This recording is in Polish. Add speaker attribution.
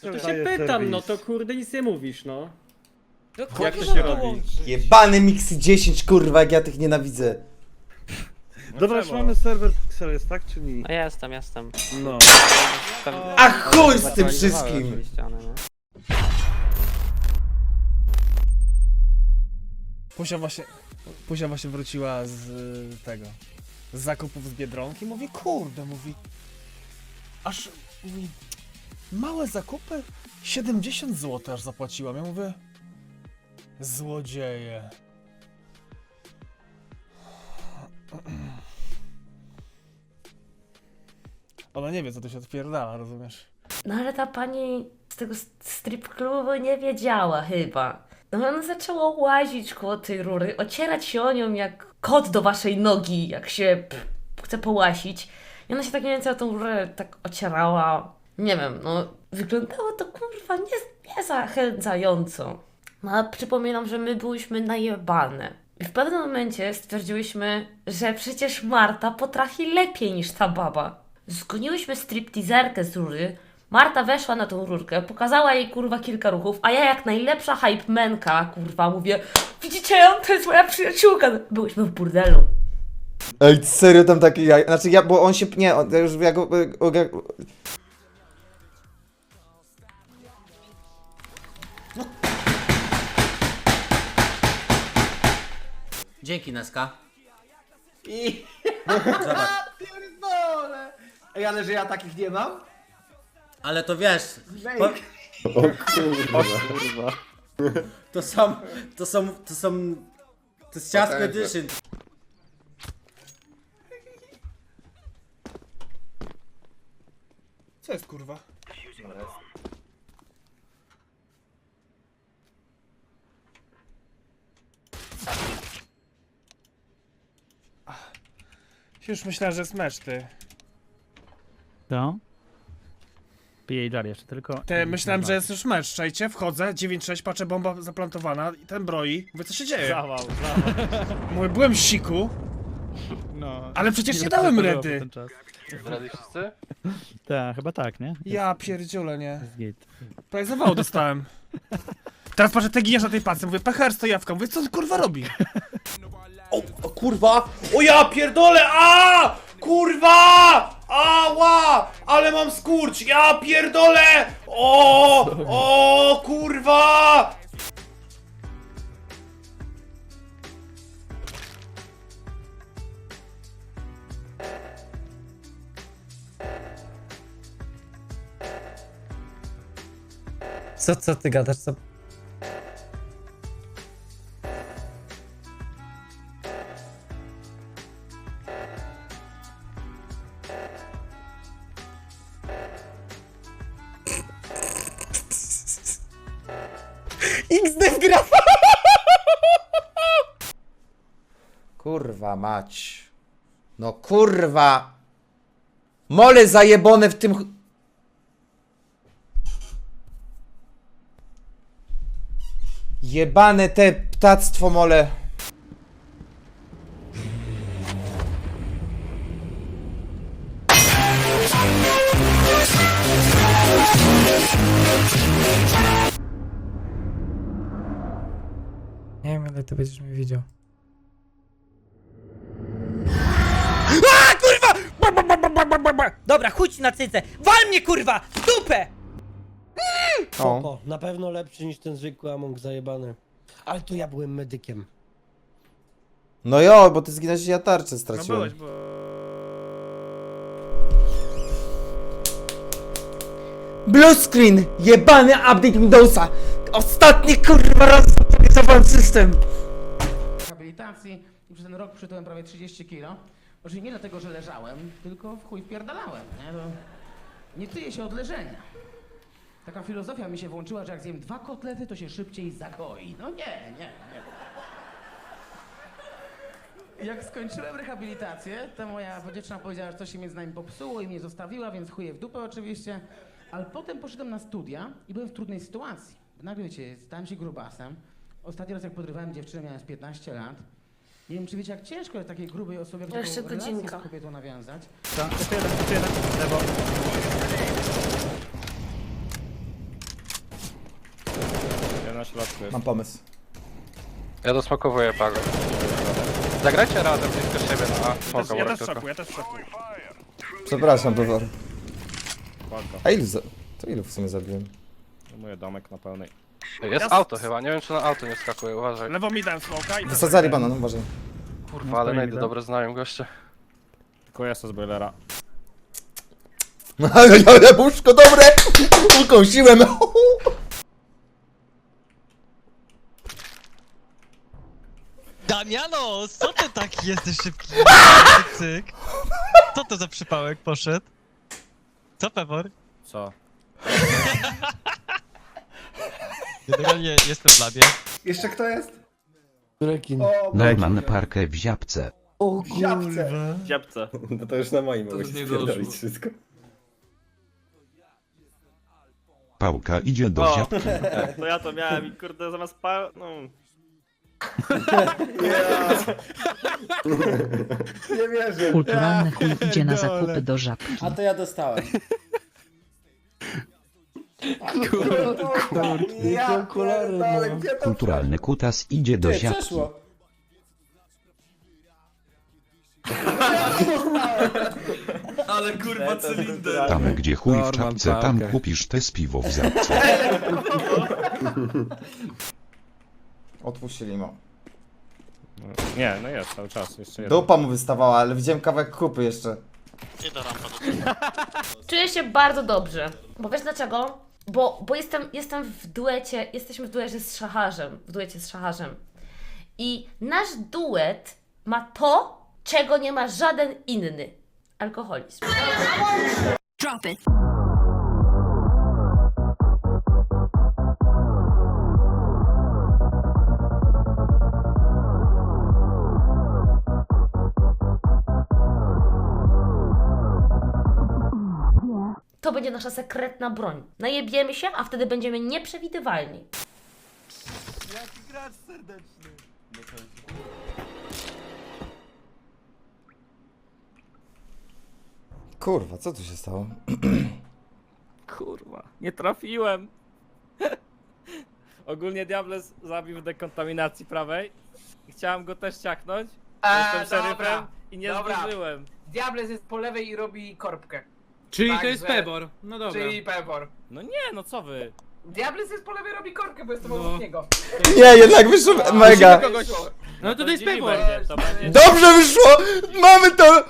Speaker 1: To się pytam,
Speaker 2: serwis.
Speaker 1: no to kurde nic nie mówisz, no.
Speaker 3: Do
Speaker 1: Jak to się
Speaker 3: mam
Speaker 1: robi?
Speaker 3: dołączyć?
Speaker 4: Jebany Mixy 10, kurwa, jak ja tych nienawidzę.
Speaker 2: Dobra, już mamy serwer Pixel, jest tak czy nie?
Speaker 5: No jestem, jestem.
Speaker 2: No.
Speaker 5: Pewnie-
Speaker 4: A chuj z tym wszystkim!
Speaker 5: oczywiście one, nie?
Speaker 6: Pusia właśnie, Pusia właśnie wróciła z y, tego, z zakupów z Biedronki. Mówi, kurde, mówi, aż, mówi, małe zakupy, 70 zł aż zapłaciłam. Ja mówię, złodzieje. Ona nie wie, co to się odpierdala, rozumiesz?
Speaker 7: No ale ta pani z tego strip klubu nie wiedziała chyba. No ona zaczęła łazić koło tej rury, ocierać się o nią jak kot do waszej nogi, jak się chce połasić. I ona się tak mniej więcej o tą rurę tak ocierała. Nie wiem, no wyglądało to kurwa nie, nie zachęcająco. No a przypominam, że my byłyśmy najebane. I w pewnym momencie stwierdziłyśmy, że przecież Marta potrafi lepiej niż ta baba. Zgoniłyśmy stripteaserkę z rury. Marta weszła na tą rurkę, pokazała jej kurwa kilka ruchów, a ja jak najlepsza hype menka, kurwa, mówię Widzicie ją? To jest moja przyjaciółka. Byłyśmy w burdelu.
Speaker 4: Ej, serio tam taki jaj... Znaczy ja, bo on się... Nie, on, ja już ja go...
Speaker 8: Dzięki Neska.
Speaker 9: I...
Speaker 8: Zobacz.
Speaker 9: Pierdolę! Ej, ale że ja takich nie mam?
Speaker 8: Ale to wiesz, po,
Speaker 9: Fake.
Speaker 2: Kurwa.
Speaker 8: to są, to są, to są, to jest ciastko edition.
Speaker 6: Co jest kurwa? Już myślałem, że jest mecz, ty.
Speaker 10: Pije i dalej jeszcze tylko.
Speaker 6: Ty, myślałem, że jest już mecz, czajcie, wchodzę, 9-6, patrzę, bomba zaplantowana i ten broi. Mówię, co się dzieje?
Speaker 10: Zawał, zawał.
Speaker 6: Mówię, byłem w siku,
Speaker 10: No.
Speaker 6: ale przecież nie
Speaker 10: Nie
Speaker 6: dałem redy.
Speaker 10: ten czas. Tak, chyba tak, nie?
Speaker 6: Ja pierdziule, nie.
Speaker 10: Jest git.
Speaker 6: Prawie zawału dostałem. Teraz patrzę, ty giniesz na tej pacy, mówię, PHR stojawka, mówię, co on kurwa robi?
Speaker 4: O, o kurwa! O ja pierdolę! A! Kurwa! Ała! Ale mam skurcz! Ja pierdolę! O! O kurwa!
Speaker 3: Co, co ty gadasz? Co?
Speaker 4: XD w gra! Kurwa mać. No kurwa! Mole zajebone w tym... ch- Jebane te ptactwo mole.
Speaker 3: Ale ty będziesz mnie widział.
Speaker 8: Dobra, chuć na cycę, wal mnie kurwa, w dupę!
Speaker 4: O.
Speaker 9: O, na pewno lepszy niż ten zwykły Among zajebany. Ale tu ja byłem medykiem.
Speaker 4: No jo, bo ty zginąłeś i ja tarczę
Speaker 6: No
Speaker 4: straciłem.
Speaker 6: byłeś, bo...
Speaker 4: Blue screen! Jebany update Windowsa! Ostatni kurwa raz zaktualizowałem system!
Speaker 8: Rok przytyłem prawie 30 kilo. Oczywiście nie dlatego, że leżałem, tylko w chuj wpierdalałem, nie? To nie się od leżenia. Taka filozofia mi się włączyła, że jak zjem dwa kotlety, to się szybciej zagoi. No nie, nie, nie. Jak skończyłem rehabilitację, to moja dziewczyna powiedziała, że coś się między nami popsuło i mnie zostawiła, więc chuje w dupę oczywiście. Ale potem poszedłem na studia i byłem w trudnej sytuacji. Nagle wiecie, stałem się grubasem. Ostatni raz jak podrywałem dziewczynę miałem z 15 lat. Nie wiem, czy wiecie, jak ciężko jest takiej grubej osobie jak
Speaker 7: Jeszcze
Speaker 8: taką relację
Speaker 7: godzinka.
Speaker 8: z kobietą nawiązać.
Speaker 10: Tak, jeszcze jeden, jeszcze jeden. Lewo.
Speaker 2: środku jest.
Speaker 4: Mam pomysł.
Speaker 5: Ja dosmakowuję pago. Zagrajcie razem blisko siebie na A.
Speaker 2: Ja
Speaker 5: Smoka
Speaker 2: też, ja
Speaker 5: worek
Speaker 2: też szoku, ja też szoku.
Speaker 4: Przepraszam, Pewor.
Speaker 2: Spoko.
Speaker 4: A ilu za... To ilu w sumie zabiłem?
Speaker 2: Zajmuję domek na pełnej.
Speaker 5: Jest
Speaker 2: Ja-
Speaker 5: auto chyba, nie wiem czy na auto nie skakuje, uważaj.
Speaker 2: Lewo mi dałem smoka i...
Speaker 4: Wysadzali banan, uważaj.
Speaker 5: Kurwa, ale najdę dobre znają goście.
Speaker 2: Tylko jest z boilera.
Speaker 4: Ale jabłuszko dobre! Ukąsiłem!
Speaker 11: Damiano, co ty taki jesteś szybki? Cyk. Co to za przypałek poszedł? Co, Pewor?
Speaker 2: Co?
Speaker 11: Generalnie jestem w labie.
Speaker 4: Jeszcze kto jest?
Speaker 9: Rekin.
Speaker 12: Norman Parkę w ziapce.
Speaker 9: O
Speaker 2: Dziabce.
Speaker 9: No to już na moim mogę się spierdolić wszystko.
Speaker 12: Pałka idzie do
Speaker 2: O.
Speaker 12: ziapki.
Speaker 2: To ja to miałem i kurde zamiast pa... no...
Speaker 9: Nie wierzę.
Speaker 11: Kulturalny chuj idzie na zakupy do żab.
Speaker 4: A to ja dostałem.
Speaker 9: Jakie okulary, no.
Speaker 12: Kulturalny kutas idzie do ziapki.
Speaker 9: Ale kurwa cylinder.
Speaker 12: Tam gdzie chuj w
Speaker 10: Norman
Speaker 12: czapce, tam kupisz też piwo w zapce.
Speaker 4: Otwórz limo.
Speaker 2: Nie, no jest cały czas, jeszcze jeden.
Speaker 4: Dupa mu wystawała, ale widziałem kawałek kupy jeszcze.
Speaker 7: Czuję się bardzo dobrze. Bo wiesz dlaczego? Bo, bo jestem, jestem w duecie, jesteśmy w duecie z szacharzem. W duecie z szacharzem. I nasz duet ma to, czego nie ma żaden inny. Alkoholizm.
Speaker 11: Drop it.
Speaker 7: To będzie nasza sekretna broń. Najebiemy się, a wtedy będziemy nieprzewidywalni.
Speaker 4: Kurwa, co tu się stało?
Speaker 2: Kurwa, nie trafiłem. Ogólnie Diables zabił w dekontaminacji prawej. Chciałem go też ciaknąć. Jestem szeryfem i nie
Speaker 8: dobra.
Speaker 2: zdążyłem.
Speaker 8: Diables jest po lewej i robi korbkę.
Speaker 1: Czyli to
Speaker 8: Także-
Speaker 1: jest Pebor. No dobra.
Speaker 8: Czyli Pevor.
Speaker 2: No nie, no co wy?
Speaker 8: Diables jest po lewej robi korbkę, bo jestem
Speaker 1: No.
Speaker 8: obok niego.
Speaker 4: Nie, jednak wyszło mega.
Speaker 2: Kogoś...
Speaker 1: No to to jest Pebor.
Speaker 2: będzie, to będzie...
Speaker 4: Dobrze wyszło! Mamy to!